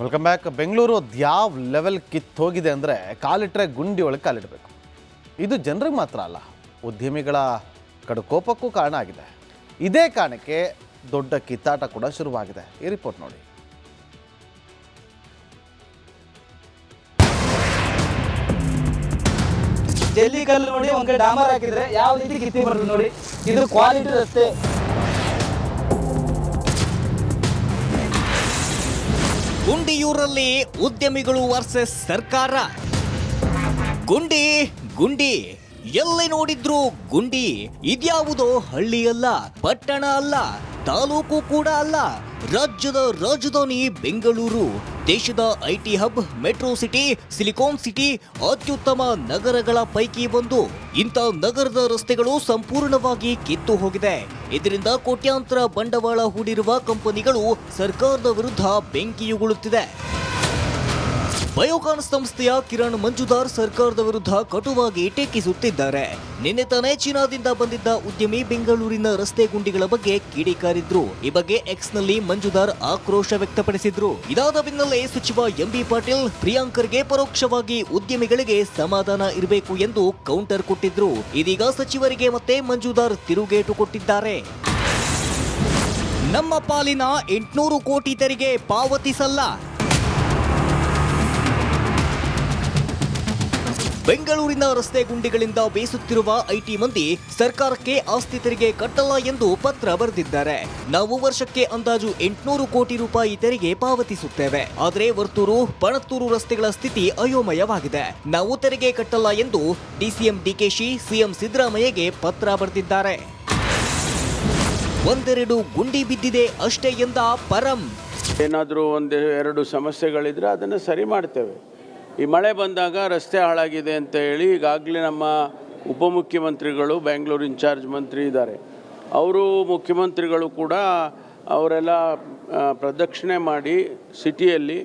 Welcome back Bengaluru ಅದ್ಯಾವ level ಕಿತ್ತೋಗಿದೆ ಅಂದರೆ ಕಾಲಿಟ್ಟರೆ ಗುಂಡಿ ಒಳಗೆ ಕಾಲಿಡಬೇಕು. ಇದು ಜನರಿಗೆ ಮಾತ್ರ ಅಲ್ಲ, ಉದ್ಯಮಿಗಳ ಕಡು ಕೋಪಕ್ಕೂ ಕಾರಣ ಆಗಿದೆ. ಇದೇ ಕಾರಣಕ್ಕೆ ದೊಡ್ಡ ಕಿತ್ತಾಟ ಕೂಡ ಶುರುವಾಗಿದೆ. ಈ ರಿಪೋರ್ಟ್ ನೋಡಿ. ಜಲ್ಲಿ ಕಲ್ಲು ನೋಡಿ, ಒಂದು ಡಾಮರ್ ಹಾಕಿದ್ರೆ ಯಾವ ರೀತಿ ಕಿತ್ತಿ ಬರ್ತದೆ ನೋಡಿ. ಇದು ಕ್ವಾಲಿಟಿ ರಸ್ತೆ. ಗುಂಡಿಯೂರಲ್ಲಿ ಉದ್ಯಮಿಗಳು ವರ್ಸಸ್ ಸರ್ಕಾರ. ಗುಂಡಿ ಗುಂಡಿ. ಎಲ್ಲಿ ನೋಡಿದ್ರು ಗುಂಡಿ. ಇದ್ಯಾವುದೋ ಹಳ್ಳಿ ಅಲ್ಲ ಪಟ್ಟಣ ಅಲ್ಲ, ತಾಲೂಕು ಕೂಡ ಅಲ್ಲ. ರಾಜ್ಯದ ರಾಜಧಾನಿ ಬೆಂಗಳೂರು. ದೇಶದ IT hub, metro city, silicon city, ಅತ್ಯುತ್ತಮ ನಗರಗಳ ಪೈಕಿ ಒಂದು. ಇಂಥ ನಗರದ ರಸ್ತೆಗಳು ಸಂಪೂರ್ಣವಾಗಿ ಕಿತ್ತು ಹೋಗಿದೆ. ಇದರಿಂದ ಕೋಟ್ಯಾಂತರ ಬಂಡವಾಳ ಹೂಡಿರುವ ಕಂಪನಿಗಳು ಸರ್ಕಾರದ ವಿರುದ್ಧ ಬೆಂಕಿಯುಗುಳುತ್ತಿದೆ. ಬಯೋಕಾನ್ ಸಂಸ್ಥೆಯ ಕಿರಣ್ ಮಂಜುದಾರ್ ಸರ್ಕಾರದ ವಿರುದ್ಧ ಕಟುವಾಗಿ ಟೀಕಿಸುತ್ತಿದ್ದಾರೆ. ನಿನ್ನೆ ತಾನೇ ಚೀನಾದಿಂದ ಬಂದಿದ್ದ ಉದ್ಯಮಿ ಬೆಂಗಳೂರಿನ ರಸ್ತೆ ಗುಂಡಿಗಳ ಬಗ್ಗೆ ಕಿಡಿಕಾರಿದ್ರು ಈ ಬಗ್ಗೆ ಎಕ್ಸ್ನಲ್ಲಿ ಮಂಜುದಾರ್ ಆಕ್ರೋಶ ವ್ಯಕ್ತಪಡಿಸಿದ್ರು. ಇದಾದ ಬೆನ್ನಲ್ಲೇ ಸಚಿವ ಎಂಬಿ ಪಾಟೀಲ್ ಪ್ರಿಯಾಂಕರ್ಗೆ ಪರೋಕ್ಷವಾಗಿ ಉದ್ಯಮಿಗಳಿಗೆ ಸಮಾಧಾನ ಇರಬೇಕು ಎಂದು ಕೌಂಟರ್ ಕೊಟ್ಟಿದ್ರು. ಇದೀಗ ಸಚಿವರಿಗೆ ಮತ್ತೆ ಮಂಜುದಾರ್ ತಿರುಗೇಟು ಕೊಟ್ಟಿದ್ದಾರೆ. ನಮ್ಮ ಪಾಲಿನ ಎಂಟುನೂರು ಕೋಟಿ ತೆರಿಗೆ ಪಾವತಿಸಲ್ಲ. ಬೆಂಗಳೂರಿನ ರಸ್ತೆ ಗುಂಡಿಗಳಿಂದ ಬೇಸುತ್ತಿರುವ ಐಟಿ ಮಂದಿ ಸರ್ಕಾರಕ್ಕೆ ಆಸ್ತಿ ತೆರಿಗೆ ಕಟ್ಟಲ್ಲ ಎಂದು ಪತ್ರ ಬರೆದಿದ್ದಾರೆ. ನಾವು ವರ್ಷಕ್ಕೆ ಅಂದಾಜು ಎಂಟುನೂರು ಕೋಟಿ ರೂಪಾಯಿ ತೆರಿಗೆ ಪಾವತಿಸುತ್ತೇವೆ. ಆದರೆ ವರ್ತೂರು, ಪಣತ್ತೂರು ರಸ್ತೆಗಳ ಸ್ಥಿತಿ ಅಯೋಮಯವಾಗಿದೆ. ನಾವು ತೆರಿಗೆ ಕಟ್ಟಲ್ಲ ಎಂದು ಡಿಸಿಎಂ ಡಿಕೆಶಿ, ಸಿಎಂ ಸಿದ್ದರಾಮಯ್ಯಗೆ ಪತ್ರ ಬರೆದಿದ್ದಾರೆ. ಒಂದೆರಡು ಗುಂಡಿ ಬಿದ್ದಿದೆ ಅಷ್ಟೇ ಎಂದ ಪರಂ. ಏನಾದರೂ ಒಂದು ಎರಡು ಸಮಸ್ಯೆಗಳಿದ್ರೆ ಅದನ್ನು ಸರಿ ಮಾಡ್ತೇವೆ. ಈ ಮಳೆ ಬಂದಾಗ ರಸ್ತೆ ಹಾಳಾಗಿದೆ ಅಂತ ಹೇಳಿ ಈಗಾಗಲೇ ನಮ್ಮ ಉಪಮುಖ್ಯಮಂತ್ರಿಗಳು ಬೆಂಗಳೂರು ಇನ್ಚಾರ್ಜ್ ಮಂತ್ರಿ ಇದ್ದಾರೆ. ಅವರು ಮುಖ್ಯಮಂತ್ರಿಗಳು ಕೂಡ ಅವರೆಲ್ಲ ಪ್ರದಕ್ಷಿಣೆ ಮಾಡಿ ಸಿಟಿಯಲ್ಲಿ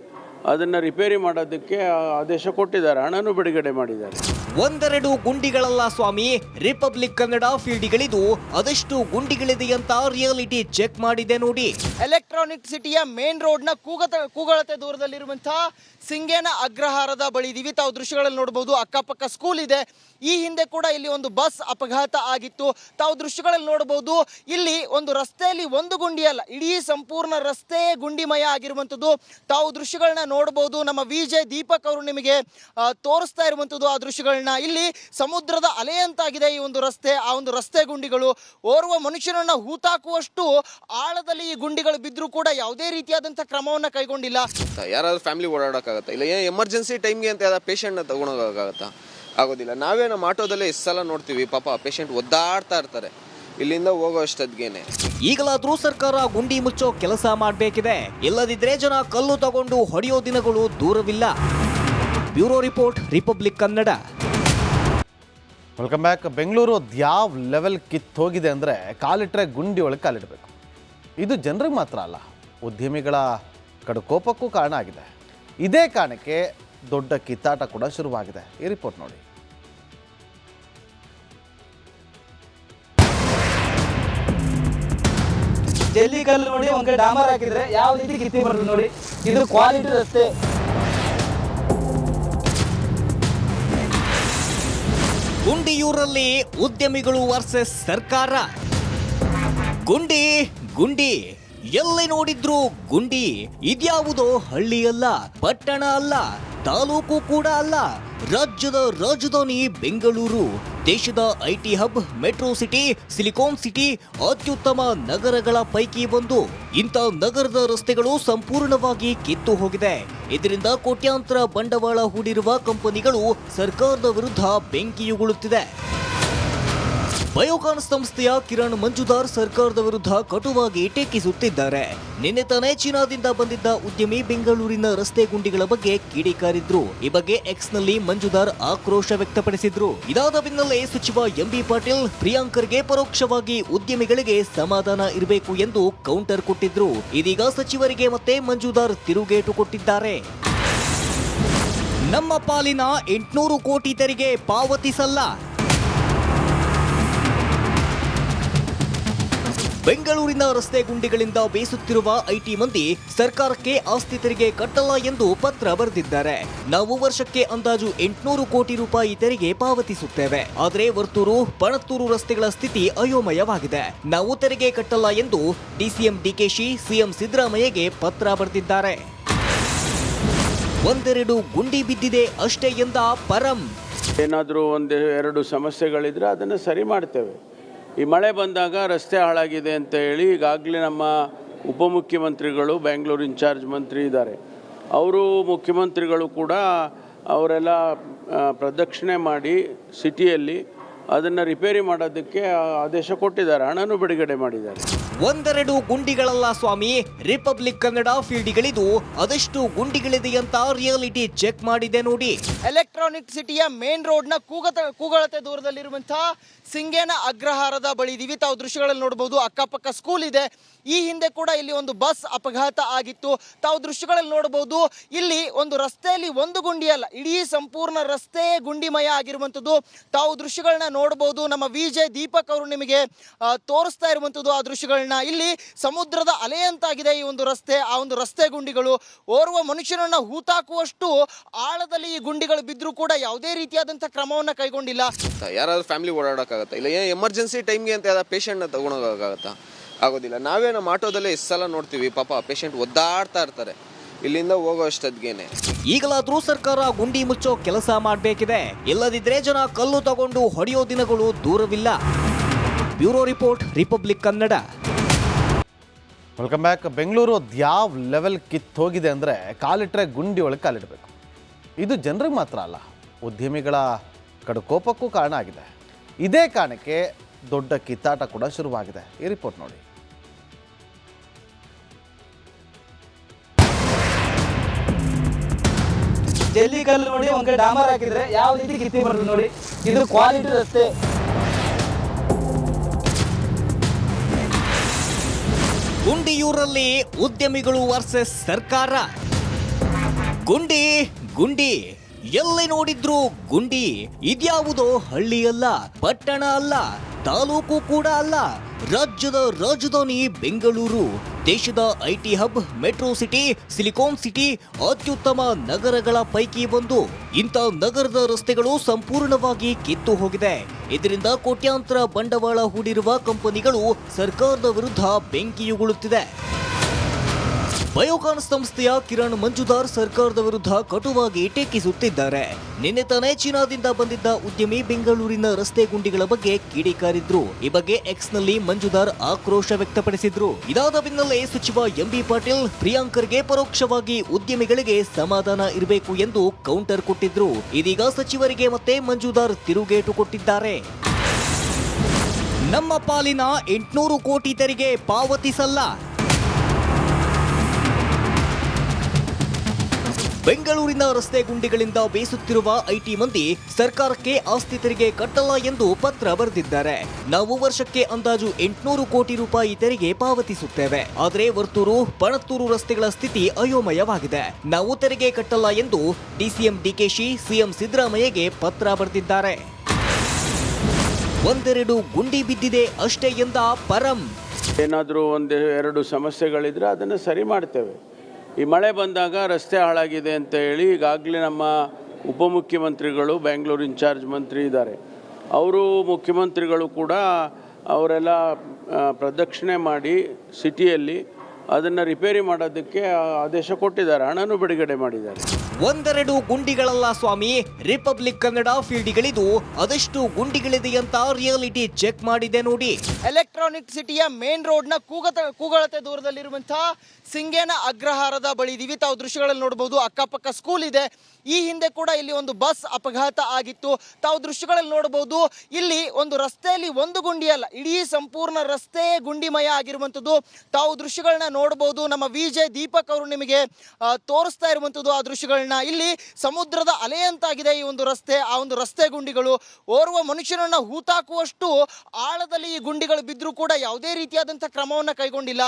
ಅದನ್ನು ರಿಪೇರಿ ಮಾಡೋದಕ್ಕೆ ಆದೇಶ ಕೊಟ್ಟಿದ್ದಾರೆ, ಹಣನೂ ಬಿಡುಗಡೆ ಮಾಡಿದ್ದಾರೆ. ಒಂದೆರಡು ಗುಂಡಿಗಳಲ್ಲ ಸ್ವಾಮಿ. ರಿಪಬ್ಲಿಕ್ ಕನ್ನಡ ಫೀಲ್ಡ್ಗಳಿದು ಅದೆಷ್ಟು ಗುಂಡಿಗಳಿದೆ ಅಂತ ರಿಯಾಲಿಟಿ ಚೆಕ್ ಮಾಡಿದೆ ನೋಡಿ. ಎಲೆಕ್ಟ್ರಾನಿಕ್ ಸಿಟಿಯ ಮೇನ್ ರೋಡ್ನ ಕೂಗತ, ಕೂಗಳತೆ ದೂರದಲ್ಲಿರುವಂತಹ ಸಿಂಗೇನ ಅಗ್ರಹಾರದ ಬಳಿ ಇದೀವಿ. ತಾವು ದೃಶ್ಯಗಳಲ್ಲಿ ನೋಡಬಹುದು, ಅಕ್ಕಪಕ್ಕ ಸ್ಕೂಲ್ ಇದೆ. ಈ ಹಿಂದೆ ಕೂಡ ಇಲ್ಲಿ ಒಂದು ಬಸ್ ಅಪಘಾತ ಆಗಿತ್ತು. ತಾವು ದೃಶ್ಯಗಳಲ್ಲಿ ನೋಡಬಹುದು, ಇಲ್ಲಿ ಒಂದು ರಸ್ತೆಯಲ್ಲಿ ಒಂದು ಗುಂಡಿ ಅಲ್ಲ ಇಡೀ ಸಂಪೂರ್ಣ ರಸ್ತೆ ಗುಂಡಿಮಯ ಆಗಿರುವಂಥದ್ದು. ತಾವು ದೃಶ್ಯಗಳನ್ನ ನೋಡಬಹುದು. ನಮ್ಮ ವಿಜೆ ದೀಪಕ್ ಅವರು ನಿಮಗೆ ತೋರಿಸ್ತಾ ಇರುವಂಥದ್ದು ಆ ದೃಶ್ಯಗಳನ್ನ. ಇಲ್ಲಿ ಸಮುದ್ರದ ಅಲೆಯಂತಾಗಿದೆ ಈ ಒಂದು ರಸ್ತೆ. ಆ ಒಂದು ರಸ್ತೆ ಗುಂಡಿಗಳು ಓರ್ವ ಮನುಷ್ಯನನ್ನ ಹೂತಾಕುವಷ್ಟು ಆಳದಲ್ಲಿ ಈ ಗುಂಡಿಗಳು ಬಿದ್ದರೂ ಕೂಡ ಯಾವುದೇ ರೀತಿಯಾದಂಥ ಕ್ರಮವನ್ನ ಕೈಗೊಂಡಿಲ್ಲ. ಯಾರಾದ್ರೂ ಫ್ಯಾಮಿಲಿ ಓಡಾಡೋಕ್ಕಾಗತ್ತಾ? ಇಲ್ಲ ಏನು ಎಮರ್ಜೆನ್ಸಿ ಟೈಮ್ಗೆ ಅಂತ ಯಾವ ಪೇಷಂಟ್ನ ತಗೊಳೋಕ್ಕಾಗತ್ತಾ ಆಗೋದಿಲ್ಲ. ನಾವೇ ನಮ್ಮ ಆಟೋದಲ್ಲೇ ಎಷ್ಟು ಸಲ ನೋಡ್ತೀವಿ ಪಾಪ ಪೇಷಂಟ್ ಒದ್ದಾಡ್ತಾ ಇರ್ತಾರೆ. ಇಲ್ಲಿಂದ ಹೋಗೋ ಅಷ್ಟದ್ಗೇನೆ ಈಗಲಾದ್ರೂ ಸರ್ಕಾರ ಗುಂಡಿ ಮುಚ್ಚೋ ಕೆಲಸ ಮಾಡಬೇಕಿದೆ. ಇಲ್ಲದಿದ್ರೆ ಜನ ಕಲ್ಲು ತಗೊಂಡು ಹೊಡೆಯೋ ದಿನಗಳು ದೂರವಿಲ್ಲ. Bureau report Republic Kannada. Welcome back Bengaluru ಅದ್ಯಾವ ಲೆವೆಲ್ ಕಿತ್ತೋಗಿದೆ ಅಂದರೆ ಕಾಲಿಟ್ರೆ ಗುಂಡಿ ಒಳಗೆ ಕಾಲಿಡಬೇಕು. ಇದು ಜನರಿಗೆ ಮಾತ್ರ ಅಲ್ಲ, ಉದ್ಯಮಿಗಳ ಕಡು ಕೋಪಕ್ಕೂ ಕಾರಣ ಆಗಿದೆ. ಇದೇ ಕಾರಣಕ್ಕೆ ದೊಡ್ಡ ಕಿತ್ತಾಟ ಕೂಡ ಶುರುವಾಗಿದೆ. ಈ ರಿಪೋರ್ಟ್ ನೋಡಿ. ಜಲ್ಲಿ ನೋಡಿ ಒಂದ್ ಡಾಮರ್ ಹಾಕಿದ್ರೆ ಯಾವ ರೀತಿ ಕಿತ್ತಿ ಬರ್ತದೆ ನೋಡಿ. ಇದು ಕ್ವಾಲಿಟಿ ರಸ್ತೆ. ಗುಂಡಿಯೂರಲ್ಲಿ ಉದ್ಯಮಿಗಳು ವರ್ಸಸ್ ಸರ್ಕಾರ. ಗುಂಡಿ ಗುಂಡಿ. ಎಲ್ಲಿ ನೋಡಿದ್ರು ಗುಂಡಿ. ಇದ್ಯಾವುದೋ ಹಳ್ಳಿ ಅಲ್ಲ ಪಟ್ಟಣ ಅಲ್ಲ, ತಾಲೂಕು ಕೂಡ ಅಲ್ಲ. ರಾಜ್ಯದ ರಾಜಧಾನಿ ಬೆಂಗಳೂರು, ದೇಶದ IT hub, metro city, silicon city, ಅತ್ಯುತ್ತಮ ನಗರಗಳ ಪೈಕಿ ಒಂದು. ಇಂಥ ನಗರದ ರಸ್ತೆಗಳು ಸಂಪೂರ್ಣವಾಗಿ ಕಿತ್ತು ಹೋಗಿದೆ. ಇದರಿಂದ ಕೋಟ್ಯಾಂತರ ಬಂಡವಾಳ ಹೂಡಿರುವ ಕಂಪನಿಗಳು ಸರ್ಕಾರದ ವಿರುದ್ಧ ಬೆಂಕಿಯುಗುಳುತ್ತಿದೆ. ಬಯೋಕಾನ್ ಸಂಸ್ಥೆಯ ಕಿರಣ್ ಮಂಜುದಾರ್ ಸರ್ಕಾರದ ವಿರುದ್ಧ ಕಟುವಾಗಿ ಟೀಕಿಸುತ್ತಿದ್ದಾರೆ. ನಿನ್ನೆ ತಾನೇ ಚೀನಾದಿಂದ ಬಂದಿದ್ದ ಉದ್ಯಮಿ ಬೆಂಗಳೂರಿನ ರಸ್ತೆ ಗುಂಡಿಗಳ ಬಗ್ಗೆ ಕಿಡಿಕಾರಿದ್ರು ಈ ಬಗ್ಗೆ ಎಕ್ಸ್ನಲ್ಲಿ ಮಂಜುದಾರ್ ಆಕ್ರೋಶ ವ್ಯಕ್ತಪಡಿಸಿದ್ರು. ಇದಾದ ಬೆನ್ನಲ್ಲೇ ಸಚಿವ ಎಂಬಿ ಪಾಟೀಲ್ ಪ್ರಿಯಾಂಕರ್ಗೆ ಪರೋಕ್ಷವಾಗಿ ಉದ್ಯಮಿಗಳಿಗೆ ಸಮಾಧಾನ ಇರಬೇಕು ಎಂದು ಕೌಂಟರ್ ಕೊಟ್ಟಿದ್ರು. ಇದೀಗ ಸಚಿವರಿಗೆ ಮತ್ತೆ ಮಂಜುದಾರ್ ತಿರುಗೇಟು ಕೊಟ್ಟಿದ್ದಾರೆ. ನಮ್ಮ ಪಾಲಿನ ಎಂಟುನೂರು ಕೋಟಿ ತೆರಿಗೆ ಪಾವತಿಸಲ್ಲ. ಬೆಂಗಳೂರಿನ ರಸ್ತೆ ಗುಂಡಿಗಳಿಂದ ಬೇಸುತ್ತಿರುವ ಐಟಿ ಮಂದಿ ಸರ್ಕಾರಕ್ಕೆ ಆಸ್ತಿ ತೆರಿಗೆ ಕಟ್ಟಲ್ಲ ಎಂದು ಪತ್ರ ಬರೆದಿದ್ದಾರೆ. ನಾವು ವರ್ಷಕ್ಕೆ ಅಂದಾಜು ಎಂಟುನೂರು ಕೋಟಿ ರೂಪಾಯಿ ತೆರಿಗೆ ಪಾವತಿಸುತ್ತೇವೆ. ಆದರೆ ವರ್ತೂರು, ಪಣತ್ತೂರು ರಸ್ತೆಗಳ ಸ್ಥಿತಿ ಅಯೋಮಯವಾಗಿದೆ. ನಾವು ತೆರಿಗೆ ಕಟ್ಟಲ್ಲ ಎಂದು ಡಿಸಿಎಂ ಡಿಕೆಶಿ, ಸಿಎಂ ಸಿದ್ದರಾಮಯ್ಯಗೆ ಪತ್ರ ಬರೆದಿದ್ದಾರೆ. ಒಂದೆರಡು ಗುಂಡಿ ಬಿದ್ದಿದೆ ಅಷ್ಟೇ ಎಂದ ಪರಂ. ಏನಾದರೂ ಒಂದು ಎರಡು ಸಮಸ್ಯೆಗಳಿದ್ರೆ ಅದನ್ನು ಸರಿ ಮಾಡ್ತೇವೆ. ಈ ಮಳೆ ಬಂದಾಗ ರಸ್ತೆ ಹಾಳಾಗಿದೆ ಅಂತ ಹೇಳಿ ಈಗಾಗಲೇ ನಮ್ಮ ಉಪಮುಖ್ಯಮಂತ್ರಿಗಳು ಬೆಂಗಳೂರು ಇನ್ಚಾರ್ಜ್ ಮಂತ್ರಿ ಇದ್ದಾರೆ. ಅವರು ಮುಖ್ಯಮಂತ್ರಿಗಳು ಕೂಡ ಅವರೆಲ್ಲ ಪ್ರದಕ್ಷಿಣೆ ಮಾಡಿ ಸಿಟಿಯಲ್ಲಿ ಅದನ್ನು ರಿಪೇರಿ ಮಾಡೋದಕ್ಕೆ ಆದೇಶ ಕೊಟ್ಟಿದ್ದಾರೆ ಹಣನೂ ಬಿಡುಗಡೆ ಮಾಡಿದ್ದಾರೆ. ಒಂದೆರಡು ಗುಂಡಿಗಳಲ್ಲ ಸ್ವಾಮಿ ರಿಪಬ್ಲಿಕ್ ಕನ್ನಡ ಫೀಲ್ಡ್ಗಳಿದು ಅದೆಷ್ಟು ಗುಂಡಿಗಳಿದೆ ಅಂತ ರಿಯಾಲಿಟಿ ಚೆಕ್ ಮಾಡಿದೆ ನೋಡಿ. ಎಲೆಕ್ಟ್ರಾನಿಕ್ ಸಿಟಿಯ ಮೇನ್ ರೋಡ್ನ ಕೂಗತ ಕೂಗಳತೆ ದೂರದಲ್ಲಿರುವಂತಹ ಸಿಂಗೇನ ಅಗ್ರಹಾರದ ಬಳಿ ಇದೀವಿ. ತಾವು ದೃಶ್ಯಗಳಲ್ಲಿ ನೋಡಬಹುದು ಅಕ್ಕಪಕ್ಕ ಸ್ಕೂಲ್ ಇದೆ. ಈ ಹಿಂದೆ ಕೂಡ ಇಲ್ಲಿ ಒಂದು ಬಸ್ ಅಪಘಾತ ಆಗಿತ್ತು. ತಾವು ದೃಶ್ಯಗಳಲ್ಲಿ ನೋಡಬಹುದು ಇಲ್ಲಿ ಒಂದು ರಸ್ತೆಯಲ್ಲಿ ಒಂದು ಗುಂಡಿ ಅಲ್ಲ ಇಡೀ ಸಂಪೂರ್ಣ ರಸ್ತೆ ಗುಂಡಿಮಯ ಆಗಿರುವಂಥದ್ದು. ತಾವು ದೃಶ್ಯಗಳನ್ನ ನೋಡಬಹುದು. ನಮ್ಮ ವಿ ಜೆ ದೀಪಕ್ ಅವರು ನಿಮಗೆ ತೋರಿಸ್ತಾ ಇರುವಂಥದ್ದು ಆ ದೃಶ್ಯಗಳನ್ನ. ಇಲ್ಲಿ ಸಮುದ್ರದ ಅಲೆಯಂತಾಗಿದೆ ಈ ಒಂದು ರಸ್ತೆ. ಆ ಒಂದು ರಸ್ತೆ ಗುಂಡಿಗಳು ಓರ್ವ ಮನುಷ್ಯನನ್ನ ಹೂತಾಕುವಷ್ಟು ಆಳದಲ್ಲಿ ಈ ಗುಂಡಿಗಳು ಬಿದ್ದರೂ ಕೂಡ ಯಾವುದೇ ರೀತಿಯಾದಂಥ ಕ್ರಮವನ್ನ ಕೈಗೊಂಡಿಲ್ಲ. ಯಾರಾದ್ರೂ ಫ್ಯಾಮಿಲಿ ಓಡಾಡೋಕ್ಕಾಗತ್ತಾ? ಇಲ್ಲ, ಏನು ಎಮರ್ಜೆನ್ಸಿ ಟೈಮ್ಗೆ ಅಂತ ಯಾವ್ದು ಪೇಷಂಟ್ನ ತಗೊಳೋಕ್ಕಾಗತ್ತಾ ಆಗೋದಿಲ್ಲ. ನಾವೇ ನಮ್ಮ ಆಟೋದಲ್ಲೇ ಸಲ ನೋಡ್ತೀವಿ. ಪಾಪ ಪೇಷಂಟ್ ಒದ್ದಾಡ್ತಾ ಇರ್ತಾರೆ. ಇಲ್ಲಿಂದ ಹೋಗೋ ಈಗಲಾದರೂ ಈಗಲಾದ್ರೂ ಸರ್ಕಾರ ಗುಂಡಿ ಮುಚ್ಚೋ ಕೆಲಸ ಮಾಡಬೇಕಿದೆ. ಇಲ್ಲದಿದ್ರೆ ಜನ ಕಲ್ಲು ತಗೊಂಡು ಹೊಡೆಯೋ ದಿನಗಳು ದೂರವಿಲ್ಲ. Bureau report Republic Kannada. Welcome back Bengaluru ಯಾವ ಲೆವೆಲ್ ಕಿತ್ತೋಗಿದೆ ಅಂದರೆ ಕಾಲಿಟ್ರೆ ಗುಂಡಿ ಒಳಗೆ ಕಾಲಿಡಬೇಕು. ಇದು ಜನರಿಗೆ ಮಾತ್ರ ಅಲ್ಲ ಉದ್ಯಮಿಗಳ ಕಡು ಕೋಪಕ್ಕೂ ಕಾರಣ ಆಗಿದೆ. ಇದೇ ಕಾರಣಕ್ಕೆ ದೊಡ್ಡ ಕಿತ್ತಾಟ ಕೂಡ ಶುರುವಾಗಿದೆ. ಈ ರಿಪೋರ್ಟ್ ನೋಡಿ. ಜಲ್ಲಿ ಕಲ್ಲು ನೋಡಿ ಒಂದ್ ಕಡೆ ಡಾಮರ್ ಹಾಕಿದ್ರೆ ಯಾವ ರೀತಿ ಕಿತ್ತಿ ಬರ್ತದೆ ನೋಡಿ. ಇದು ಕ್ವಾಲಿಟಿ ರಸ್ತೆ. ಗುಂಡಿಯೂರಲ್ಲಿ ಉದ್ಯಮಿಗಳು ವರ್ಸಸ್ ಸರ್ಕಾರ. ಗುಂಡಿ ಗುಂಡಿ. ಎಲ್ಲಿ ನೋಡಿದ್ರು ಗುಂಡಿ. ಇದ್ಯಾವುದೋ ಹಳ್ಳಿ ಅಲ್ಲ ಪಟ್ಟಣ ಅಲ್ಲ, ತಾಲೂಕು ಕೂಡ ಅಲ್ಲ. ರಾಜ್ಯದ ರಾಜಧಾನಿ ಬೆಂಗಳೂರು, ದೇಶದ IT hub, metro city, silicon city, ಅತ್ಯುತ್ತಮ ನಗರಗಳ ಪೈಕಿ ಒಂದು. ಇಂಥ ನಗರದ ರಸ್ತೆಗಳು ಸಂಪೂರ್ಣವಾಗಿ ಕಿತ್ತು ಹೋಗಿದೆ. ಇದರಿಂದ ಕೋಟ್ಯಾಂತರ ಬಂಡವಾಳ ಹೂಡಿರುವ ಕಂಪನಿಗಳು ಸರ್ಕಾರದ ವಿರುದ್ಧ ಬೆಂಕಿಯುಗುಳುತ್ತಿದೆ. ಬಯೋಕಾನ್ ಸಂಸ್ಥೆಯ ಕಿರಣ್ ಮಂಜುದಾರ್ ಸರ್ಕಾರದ ವಿರುದ್ಧ ಕಟುವಾಗಿ ಟೀಕಿಸುತ್ತಿದ್ದಾರೆ. ನಿನ್ನೆ ತಾನೇ ಚೀನಾದಿಂದ ಬಂದಿದ್ದ ಉದ್ಯಮಿ ಬೆಂಗಳೂರಿನ ರಸ್ತೆ ಗುಂಡಿಗಳ ಬಗ್ಗೆ ಕಿಡಿಕಾರಿದ್ರು ಈ ಬಗ್ಗೆ ಎಕ್ಸ್ನಲ್ಲಿ ಮಂಜುದಾರ್ ಆಕ್ರೋಶ ವ್ಯಕ್ತಪಡಿಸಿದ್ರು. ಇದಾದ ಬೆನ್ನಲ್ಲೇ ಸಚಿವ ಎಂಬಿ ಪಾಟೀಲ್ ಪ್ರಿಯಾಂಕರ್ಗೆ ಪರೋಕ್ಷವಾಗಿ ಉದ್ಯಮಿಗಳಿಗೆ ಸಮಾಧಾನ ಇರಬೇಕು ಎಂದು ಕೌಂಟರ್ ಕೊಟ್ಟಿದ್ರು. ಇದೀಗ ಸಚಿವರಿಗೆ ಮತ್ತೆ ಮಂಜುದಾರ್ ತಿರುಗೇಟು ಕೊಟ್ಟಿದ್ದಾರೆ. ನಮ್ಮ ಪಾಲಿನ ಎಂಟುನೂರು ಕೋಟಿ ತೆರಿಗೆ ಪಾವತಿಸಲ್ಲ. ಬೆಂಗಳೂರಿನ ರಸ್ತೆ ಗುಂಡಿಗಳಿಂದ ಬೇಸುತ್ತಿರುವ ಐಟಿ ಮಂದಿ ಸರ್ಕಾರಕ್ಕೆ ಆಸ್ತಿ ತೆರಿಗೆ ಕಟ್ಟಲ್ಲ ಎಂದು ಪತ್ರ ಬರೆದಿದ್ದಾರೆ. ನಾವು ವರ್ಷಕ್ಕೆ ಅಂದಾಜು ಎಂಟುನೂರು ಕೋಟಿ ರೂಪಾಯಿ ತೆರಿಗೆ ಪಾವತಿಸುತ್ತೇವೆ. ಆದರೆ ವರ್ತೂರು, ಪಣತ್ತೂರು ರಸ್ತೆಗಳ ಸ್ಥಿತಿ ಅಯೋಮಯವಾಗಿದೆ. ನಾವು ತೆರಿಗೆ ಕಟ್ಟಲ್ಲ ಎಂದು ಡಿಸಿಎಂ ಡಿಕೆಶಿ, ಸಿಎಂ ಸಿದ್ದರಾಮಯ್ಯಗೆ ಪತ್ರ ಬರೆದಿದ್ದಾರೆ. ಒಂದೆರಡು ಗುಂಡಿ ಬಿದ್ದಿದೆ ಅಷ್ಟೇ ಎಂದ ಪರಂ. ಏನಾದರೂ ಒಂದು ಎರಡು ಸಮಸ್ಯೆಗಳಿದ್ರೆ ಅದನ್ನು ಸರಿ ಮಾಡ್ತೇವೆ. ಈ ಮಳೆ ಬಂದಾಗ ರಸ್ತೆ ಹಾಳಾಗಿದೆ ಅಂತ ಹೇಳಿ ಈಗಾಗಲೇ ನಮ್ಮ ಉಪಮುಖ್ಯಮಂತ್ರಿಗಳು ಬೆಂಗಳೂರು ಇನ್ಚಾರ್ಜ್ ಮಂತ್ರಿ ಇದ್ದಾರೆ. ಅವರು ಮುಖ್ಯಮಂತ್ರಿಗಳು ಕೂಡ ಅವರೆಲ್ಲ ಪ್ರದಕ್ಷಿಣೆ ಮಾಡಿ ಸಿಟಿಯಲ್ಲಿ ಅದನ್ನು ರಿಪೇರಿ ಮಾಡೋದಕ್ಕೆ ಆದೇಶ ಕೊಟ್ಟಿದ್ದಾರೆ, ಹಣನೂ ಬಿಡುಗಡೆ ಮಾಡಿದ್ದಾರೆ. ಒಂದೆರಡು ಗುಂಡಿಗಳಲ್ಲ ಸ್ವಾಮಿ. ರಿಪಬ್ಲಿಕ್ ಕನ್ನಡ ಫೀಲ್ಡ್ಗಳಿದು ಅದಷ್ಟು ಗುಂಡಿಗಳಿದೆ ಅಂತ ರಿಯಾಲಿಟಿ ಚೆಕ್ ಮಾಡಿದೆ ನೋಡಿ. ಎಲೆಕ್ಟ್ರಾನಿಕ್ ಸಿಟಿಯ ಮೇನ್ ರೋಡ್ನ ಕೂಗತ ಕೂಗಳತೆ ದೂರದಲ್ಲಿರುವಂತಹ ಸಿಂಗೇನ ಅಗ್ರಹಾರದ ಬಳಿ ಇದೀವಿ. ತಾವು ದೃಶ್ಯಗಳಲ್ಲಿ ನೋಡಬಹುದು, ಅಕ್ಕಪಕ್ಕ ಸ್ಕೂಲ್ ಇದೆ. ಈ ಹಿಂದೆ ಕೂಡ ಇಲ್ಲಿ ಒಂದು ಬಸ್ ಅಪಘಾತ ಆಗಿತ್ತು. ತಾವು ದೃಶ್ಯಗಳಲ್ಲಿ ನೋಡಬಹುದು, ಇಲ್ಲಿ ಒಂದು ರಸ್ತೆಯಲ್ಲಿ ಒಂದು ಗುಂಡಿ ಅಲ್ಲ, ಇಡೀ ಸಂಪೂರ್ಣ ರಸ್ತೆ ಗುಂಡಿಮಯ ಆಗಿರುವಂಥದ್ದು. ತಾವು ದೃಶ್ಯಗಳನ್ನ ನೋಡಬಹುದು. ನಮ್ಮ ವಿಜಯ್ ದೀಪಕ್ ಅವರು ನಿಮಗೆ ತೋರಿಸ್ತಾ ಇರುವಂಥದ್ದು ಆ ದೃಶ್ಯಗಳನ್ನ. ಇಲ್ಲಿ ಸಮುದ್ರದ ಅಲೆಯಂತಾಗಿದೆ ಈ ಒಂದು ರಸ್ತೆ. ಆ ಒಂದು ರಸ್ತೆ ಗುಂಡಿಗಳು ಓರ್ವ ಮನುಷ್ಯನನ್ನ ಹೂತಾಕುವಷ್ಟು ಆಳದಲ್ಲಿ ಈ ಗುಂಡಿಗಳು ಬಿದ್ದರೂ ಕೂಡ ಯಾವುದೇ ರೀತಿಯಾದಂಥ ಕ್ರಮವನ್ನ ಕೈಗೊಂಡಿಲ್ಲ.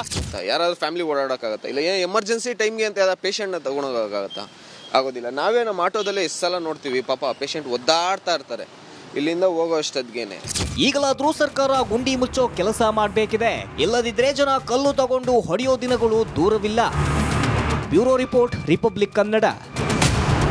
ಯಾರಾದ್ರೂ ಫ್ಯಾಮಿಲಿ ಓಡಾಡೋಕ್ಕಾಗತ್ತಾ? ಇಲ್ಲ ಏನು ಎಮರ್ಜೆನ್ಸಿ ಟೈಮ್ಗೆ ಅಂತ ಯಾವ್ದು ಪೇಷಂಟ್ನ ತಗೊಂಡೋಗೋಕ್ಕಾಗತ್ತಾ? ಆಗೋದಿಲ್ಲ. ನಾವೇ ನಮ್ಮ ಆಟೋದಲ್ಲೇ ಎಷ್ಟು ಸಲ ನೋಡ್ತೀವಿ. ಪಾಪ ಪೇಷಂಟ್ ಒದ್ದಾಡ್ತಾ ಇರ್ತಾರೆ. ಇಲ್ಲಿಂದ ಹೋಗೋ ಈಗಲಾದರೂ ಈಗಲಾದ್ರೂ ಸರ್ಕಾರ ಗುಂಡಿ ಮುಚ್ಚೋ ಕೆಲಸ ಮಾಡಬೇಕಿದೆ. ಇಲ್ಲದಿದ್ರೆ ಜನ ಕಲ್ಲು ತಗೊಂಡು ಹೊಡೆಯೋ ದಿನಗಳು ದೂರವಿಲ್ಲ. Bureau report Republic Kannada.